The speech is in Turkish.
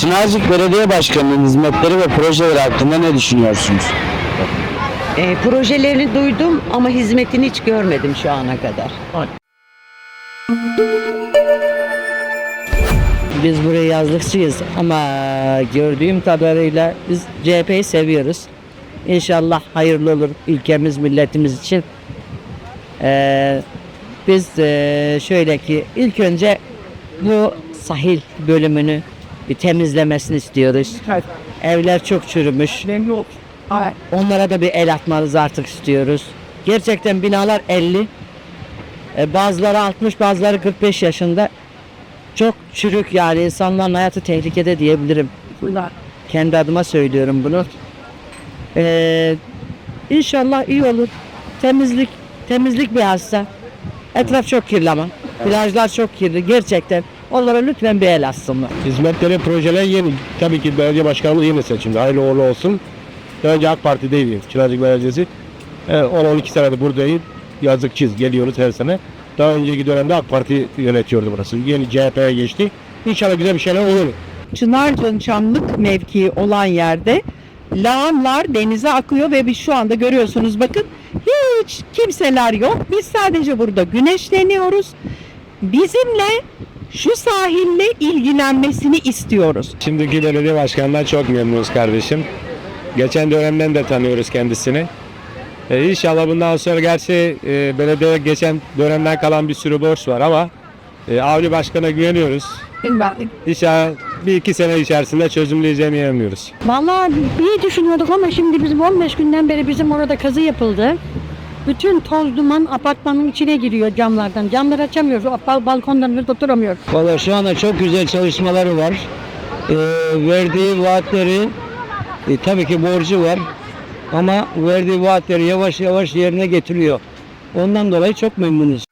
Çınarcık Belediye Başkanı'nın hizmetleri ve projeleri hakkında ne düşünüyorsunuz? E, projelerini duydum ama hizmetini hiç görmedim şu ana kadar. Biz buraya yazlıkçıyız ama gördüğüm kadarıyla biz CHP'yi seviyoruz. İnşallah hayırlı olur ülkemiz, milletimiz için. Ee, biz ee, şöyle ki ilk önce bu sahil bölümünü bir temizlemesini istiyoruz. Evler çok çürümüş. Onlara da bir el atmanızı artık istiyoruz. Gerçekten binalar 50. E, bazıları 60, bazıları 45 yaşında. Çok çürük yani insanların hayatı tehlikede diyebilirim. Kendi adıma söylüyorum bunu. Ee, inşallah iyi olur. Temizlik, temizlik bir hasta. Etraf çok kirli ama. Plajlar çok kirli gerçekten. Onlara lütfen bir el atsınlar. Hizmetleri, projeler yeni. Tabii ki belediye başkanımız yeni seçimde. Hayırlı uğurlu olsun. Daha önce AK Parti'deydi. Çınarcık Belediyesi. Evet, 10-12 senedir buradayım. Yazlıkçıyız. Geliyoruz her sene. Daha önceki dönemde AK Parti yönetiyordu burası. Yeni CHP'ye geçti. İnşallah güzel bir şeyler olur. Çınarcık'ın Çamlık mevkii olan yerde lağımlar denize akıyor ve biz şu anda görüyorsunuz bakın hiç kimseler yok. Biz sadece burada güneşleniyoruz. Bizimle şu sahille ilgilenmesini istiyoruz. Şimdiki belediye başkanından çok memnunuz kardeşim. Geçen dönemden de tanıyoruz kendisini. Ee, inşallah bundan sonra gerçi e, belediye geçen dönemden kalan bir sürü borç var ama e, Avni Başkan'a güveniyoruz. İnşallah bir iki sene içerisinde çözümleyeceğini inanıyoruz. Vallahi iyi düşünüyorduk ama şimdi bizim 15 günden beri bizim orada kazı yapıldı. Bütün toz duman apartmanın içine giriyor camlardan. Camları açamıyoruz. Bal balkondan da oturamıyoruz. Valla şu anda çok güzel çalışmaları var. Ee, verdiği vaatleri e, tabii ki borcu var. Ama verdiği vaatleri yavaş yavaş yerine getiriyor. Ondan dolayı çok memnunuz.